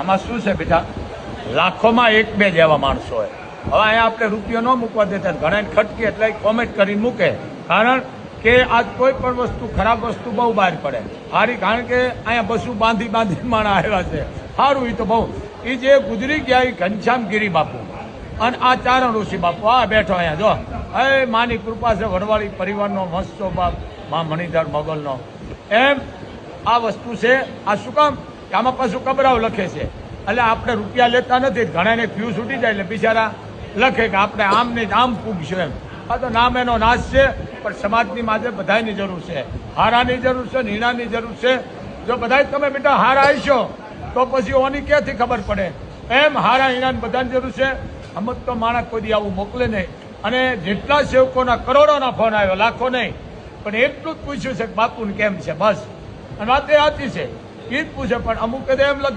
આમાં શું છે બેટા? લાખોમાં એક બે જેવા માણસો હોય. હવે અહીંયા આપણે રૂપિયો ન મૂકવા દેતા ઘણા ખટકી એટલે કોમેન્ટ કરીને મૂકે. કારણ કે આજ કોઈ પણ વસ્તુ, ખરાબ વસ્તુ બહુ બહાર પડે. સારી કારણ કે અહીંયા બસું બાંધી બાંધી માણા આવ્યા છે. સારું એ તો બહુ. એ જે ગુજરી ગયા એ ઘનશ્યામ ગીરી બાપુ. અને આ ચારણ ઋષિ બાપુ. આ બેઠો અહીંયા, જો. એ માની કૃપા છે, વડવાળી પરિવારનો મસ્તો બાપ મા મણિધર મોગલનો. એમ આ વસ્તુ છે. આ શું કામ? આમાં પાછું કબરાવ લખે છે. એટલે આપણે રૂપિયા લેતા નથી, ઘણાને ફ્યુ છૂટી જાય એટલે બિચારા લખે કે આપણે આમ ને આમ પૂગશું એમ. આ તો નામ એનો નાશ છે, પણ સમાજની માટે બધાની જરૂર છે. હારાની જરૂર છે, નીણાની જરૂર છે. જો બધા તમે બેટા હારા આવીશો તો પછી ઓની ક્યાંથી ખબર પડે? એમ હારા હીણાની બધાની જરૂર છે. અમુક તો માણસ કોઈ આવું મોકલે નહીં. અને જેટલા સેવકોના કરોડોના ફોન આવ્યો લાખો નહીં પણ એટલું જ પૂછ્યું છે કે બાપુને કેમ છે? બસ. અને વાત એ સાચી છે. એ જ પૂછે પણ અમુક એમ લખે